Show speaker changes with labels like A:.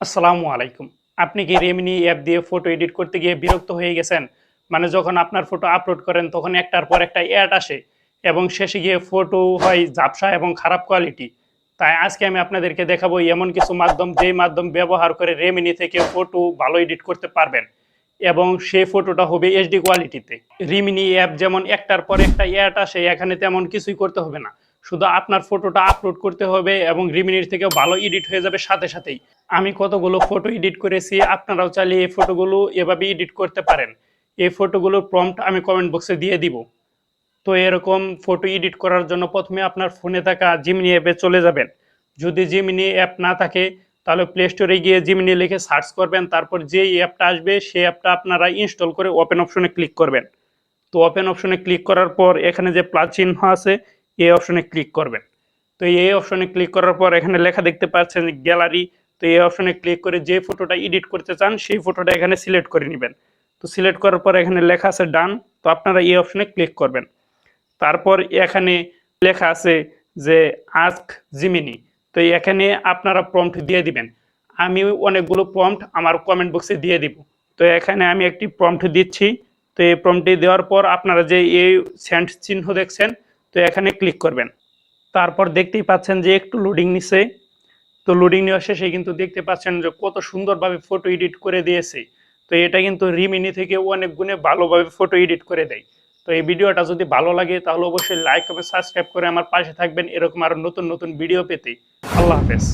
A: আসসালামু আলাইকুম। আপনি কি রেমিনি অ্যাপ দিয়ে ফটো এডিট করতে গিয়ে বিরক্ত হয়ে গেছেন? মানে যখন আপনার ফটো আপলোড করেন, তখন একটার পর একটা অ্যাড আসে এবং শেষে গিয়ে ফটো হয় ঝাপসা এবং খারাপ কোয়ালিটি তাই আজকে আমি আপনাদেরকে দেখাবো এমন কিছু মাধ্যম, যেই মাধ্যম ব্যবহার করে রেমিনি থেকে ফটো ভালো এডিট করতে পারবেন এবং সেই ফটোটা হবে এইচডি কোয়ালিটিতে রিমিনি অ্যাপ যেমন একটার পর একটা অ্যাড আসে, এখানে তেমন কিছুই করতে হবে না। শুধু আপনার ফটোটা আপলোড করতে হবে এবং রিমিনির থেকেও ভালো এডিট হয়ে যাবে সাথে সাথেই। আমি কতগুলো ফটো এডিট করেছি, আপনারাও চাইলে এই ফটোগুলো এভাবে এডিট করতে পারেন। এই ফটোগুলোর প্রম্পট আমি কমেন্ট বক্সে দিয়ে দিব। তো এরকম ফটো এডিট করার জন্য প্রথমে আপনার ফোনে থাকা জিমিনি অ্যাপে চলে যাবেন। যদি জিমিনি অ্যাপ না থাকে, তাহলে প্লে স্টোরে গিয়ে জিমিনি লিখে সার্চ করবেন, তারপর যে অ্যাপটা আসবে সেই অ্যাপটা আপনারা ইনস্টল করে ওপেন অপশনে ক্লিক করবেন। তো ওপেন অপশনে ক্লিক করার পর এখানে যে প্লাস চিহ্ন আছে এই অপশনে ক্লিক করবেন। তো এই অপশনে ক্লিক করার পর এখানে লেখা দেখতে পাচ্ছেন গ্যালারি তো এই অপশনে ক্লিক করে যে ফটোটা এডিট করতে চান, সেই ফটোটা এখানে সিলেক্ট করে নেবেন। তো সিলেক্ট করার পর এখানে লেখা আছে ডান তো আপনারা এই অপশনে ক্লিক করবেন। তারপর এখানে লেখা আছে যে আস্ক জিমিনি তো এখানে আপনারা প্রম্পট দিয়ে দিবেন। আমি অনেকগুলো প্রম্পট আমার কমেন্ট বক্সে দিয়ে দিব। তো এখানে আমি একটি প্রম্পট দিচ্ছি। তো এই প্রম্পটটি দেওয়ার পর আপনারা যে এই সেন্ট চিহ্ন দেখছেন তো এখানে ক্লিক করবেন। তারপর দেখতেই পাচ্ছেন যে একটু লোডিং নিছে। তো লোডিং নেওয়া শেষে কিন্তু দেখতে পাচ্ছেন যে কত সুন্দরভাবে ফটো এডিট করে দিয়েছে। তো এটা কিন্তু রিমিনি থেকে অনেক গুণে ভালোভাবে ফটো এডিট করে দেয়। তো এই ভিডিওটা যদি ভালো লাগে তাহলে অবশ্যই লাইক এবং সাবস্ক্রাইব করে আমার পাশে থাকবেন। এরকম আরও নতুন নতুন ভিডিও পেতে। আল্লাহ হাফেজ।